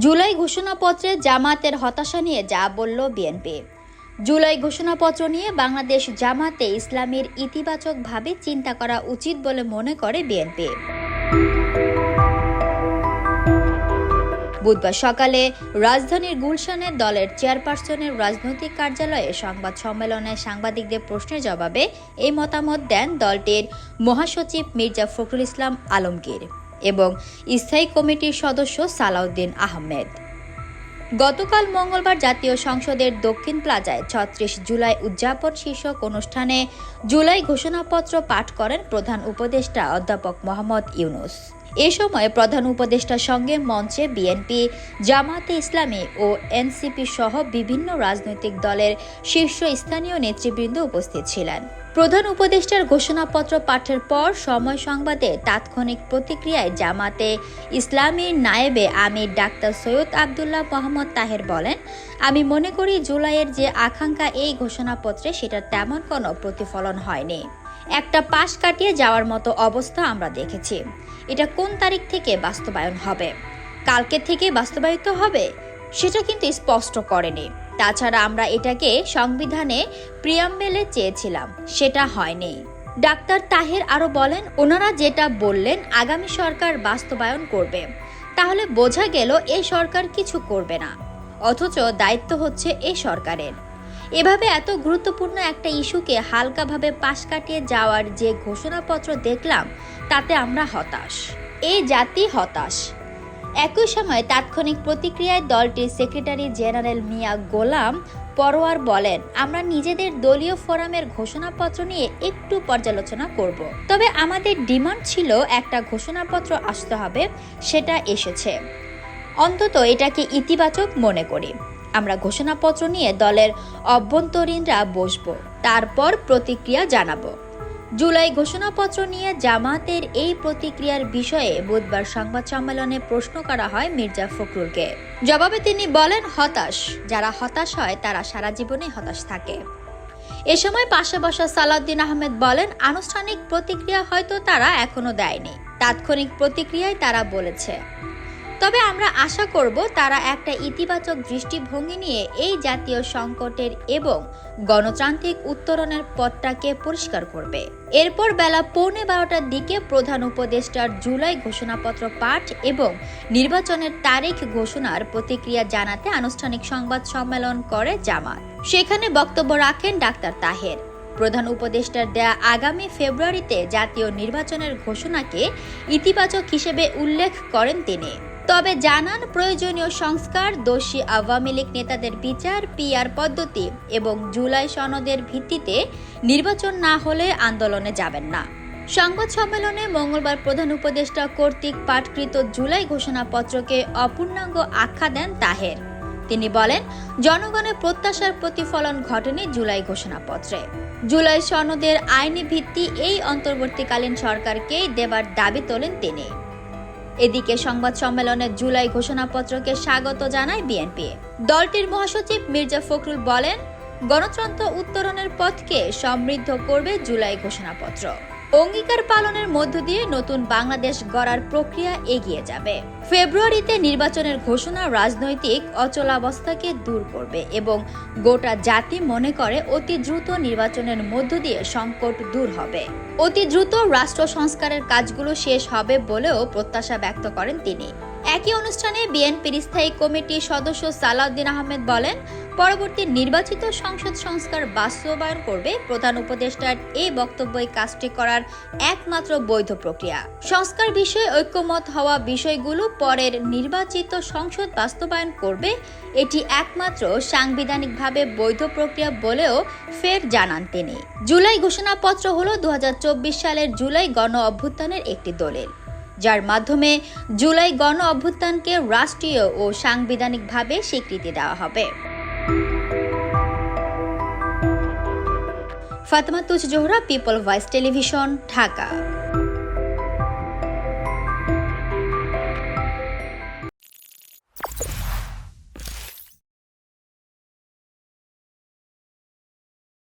জুলাই ঘোষণাপত্রে জামাতের হতাশা নিয়ে যা বলল বিএনপি। জুলাই ঘোষণাপত্র নিয়ে বাংলাদেশ জামাতে ইসলামের ইতিবাচকভাবে চিন্তা করা উচিত বলে মনে করে বিএনপি। বুধবার সকালে রাজধানীর গুলশানে দলের চেয়ারপারসনের রাজনৈতিক কার্যালয়ে সংবাদ সম্মেলনে সাংবাদিকদের প্রশ্নের জবাবে এই মতামত দেন দলটির মহাসচিব মির্জা ফখরুল ইসলাম আলমগীর। এবং স্থায়ী কমিটির সদস্য সালাউদ্দিন আহমেদ। গতকাল মঙ্গলবার জাতীয় সংসদের দক্ষিণ প্লাজায় ছত্রিশ জুলাই উদযাপন শীর্ষক অনুষ্ঠানে জুলাই ঘোষণাপত্র পাঠ করেন প্রধান উপদেষ্টা অধ্যাপক মোহাম্মদ ইউনুস। এ সময় প্রধান উপদেষ্টার সঙ্গে মঞ্চে বিএনপি জামাতে ইসলামী ও এনসিপি সহ বিভিন্ন রাজনৈতিক দলের শীর্ষস্থানীয় নেতৃবৃন্দ উপস্থিত ছিলেন। প্রধান উপদেষ্টার ঘোষণাপত্র পাঠের পর সময় সংবাদে তাৎক্ষণিক প্রতিক্রিয়ায় জামাতে ইসলামীর নায়েবে আমির ডাক্তার সৈয়দ আবদুল্লাহ মোহাম্মদ তাহের বলেন, আমি মনে করি জুলাইয়ের যে আকাঙ্ক্ষা এই ঘোষণাপত্রে সেটার তেমন কোনো প্রতিফলন হয়নি। একটা পাশ কাটিয়ে যাওয়ার মতো অবস্থা আমরা দেখেছি। এটা কোন তারিখ থেকে বাস্তবায়ন হবে? কালকে থেকে বাস্তবায়িত হবে? সেটা কিন্তু স্পষ্ট করেনি। তাছাড়া আমরা এটাকে সংবিধানে প্রিয়াম্বেলে চেয়েছিলাম, সেটা হয়নি। ডাক্তার তাহের আরও বলেন, ওনারা যেটা বললেন আগামী সরকার বাস্তবায়ন করবে। তাহলে বোঝা গেল এ সরকার কিছু করবে না, অথচ দায়িত্ব হচ্ছে এ সরকারের। এভাবে এত গুরুত্বপূর্ণ একটা ইস্যুকে হালকাভাবে পাশ কাটিয়ে যাওয়ার যে ঘোষণাপত্র দেখলাম, তাতে আমরা হতাশ। এই জাতি হতাশ। একই সময় তাৎক্ষণিক প্রতিক্রিয়ায় দলটির সেক্রেটারি জেনারেল মিয়া গোলাম পরোয়ার বলেন, আমরা নিজেদের দলীয় ফোরামের ঘোষণাপত্র নিয়ে একটু পর্যালোচনা করব। তবে আমাদের ডিমান্ড ছিল একটা ঘোষণাপত্র আসতে হবে, সেটা এসেছে। অন্তত এটাকে ইতিবাচক মনে করি। আমরা ঘোষণাপত্র নিয়ে দলের অভ্যন্তরীণরা বসব, তারপর প্রতিক্রিয়া জানাব। জুলাই ঘোষণাপত্র নিয়ে জামাতের এই প্রতিক্রিয়ার বিষয়ে বুধবার সংবাদ সম্মেলনে প্রশ্ন করা হয় মির্জা ফখরুলকে। জবাবে তিনি বলেন, হতাশ। যারা হতাশ হয়, তারা সারা জীবনে হতাশ থাকে। এ সময় পাশে বসা সালাউদ্দিন আহমেদ বলেন, আনুষ্ঠানিক প্রতিক্রিয়া হয়তো তারা এখনও দেয়নি। তাৎক্ষণিক প্রতিক্রিয়ায় তারা বলেছে। তবে আমরা আশা করব তারা একটা ইতিবাচক দৃষ্টিভঙ্গি নিয়ে এই জাতীয় সংকটের এবং গণতান্ত্রিক উত্তরণের পথটাকে পরিষ্কার করবে। এরপর বেলা পৌনে বারোটার দিকে প্রধান উপদেষ্টার জুলাই ঘোষণাপত্র পাঠ এবং নির্বাচনের তারিখ ঘোষণার প্রতিক্রিয়া জানাতে আনুষ্ঠানিক সংবাদ সম্মেলন করে জামাত। সেখানে বক্তব্য রাখেন ডাক্তার তাহের। প্রধান উপদেষ্টার দেয়া আগামী ফেব্রুয়ারিতে জাতীয় নির্বাচনের ঘোষণাকে ইতিবাচক হিসেবে উল্লেখ করেন তিনি। তবে জানান প্রয়োজনীয় সংস্কার, দোষী আওয়ামী লীগ নেতাদের বিচার, পিআর পদ্ধতি এবং জুলাই সনদের ভিত্তিতে নির্বাচন না হলে আন্দোলনে যাবেন না। সংবাদ সম্মেলনে মঙ্গলবার প্রধান উপদেষ্টা কর্তৃক পাঠকৃত জুলাই ঘোষণাপত্রকে অপূর্ণাঙ্গ আখ্যা দেন তাহের। তিনি বলেন, জনগণের প্রত্যাশার প্রতিফলন ঘটেনি জুলাই ঘোষণাপত্রে। জুলাই সনদের আইনি ভিত্তি এই অন্তর্বর্তীকালীন সরকারকেই দেবার দাবি তোলেন তিনি। এদিকে সংবাদ সম্মেলনে জুলাই ঘোষণাপত্রকে স্বাগত জানায় বিএনপি। দলটির মহাসচিব মির্জা ফখরুল বলেন, গণতন্ত্র উত্তরণের পথকে সমৃদ্ধ করবে জুলাই ঘোষণাপত্র। অঙ্গীকার পালনের মধ্য দিয়ে নতুন বাংলাদেশ গড়ার প্রক্রিয়া এগিয়ে যাবে। ফেব্রুয়ারিতে নির্বাচনের ঘোষণা রাজনৈতিক অচলাবস্থাকে দূর করবে এবং গোটা জাতি মনে করে অতি দ্রুত নির্বাচনের মধ্য দিয়ে সংকট দূর হবে। অতি দ্রুত রাষ্ট্র সংস্কারের কাজগুলো শেষ হবে বলেও প্রত্যাশা ব্যক্ত করেন তিনি। একই অনুষ্ঠানে বিএনপির স্থায়ী কমিটির সদস্য সালাউদ্দিন আহমেদ বলেন পরবর্তী নির্বাচিত সংসদ সংস্কার বাস্তবায়ন করবে প্রধান উপদেষ্টার এই বক্তব্যই কাজটি করার একমাত্র বৈধ প্রক্রিয়া। সংস্কার বিষয়ে ঐক্যমত হওয়া বিষয়গুলো পরের নির্বাচিত সংসদ বাস্তবায়ন করবে এটি একমাত্র সাংবিধানিকভাবে বৈধ প্রক্রিয়া বলেও ফের জানান তিনি। জুলাই ঘোষণাপত্র হল দু হাজার চব্বিশ সালের জুলাই গণ অভ্যুত্থানের একটি দলিল। যার মাধ্যমে জুলাই গণ অভ্যুত্থানকে রাষ্ট্রীয় ও সাংবিধানিকভাবে স্বীকৃতি দেওয়া হবে। Fatema Tuj Zohra people voice television Dhaka.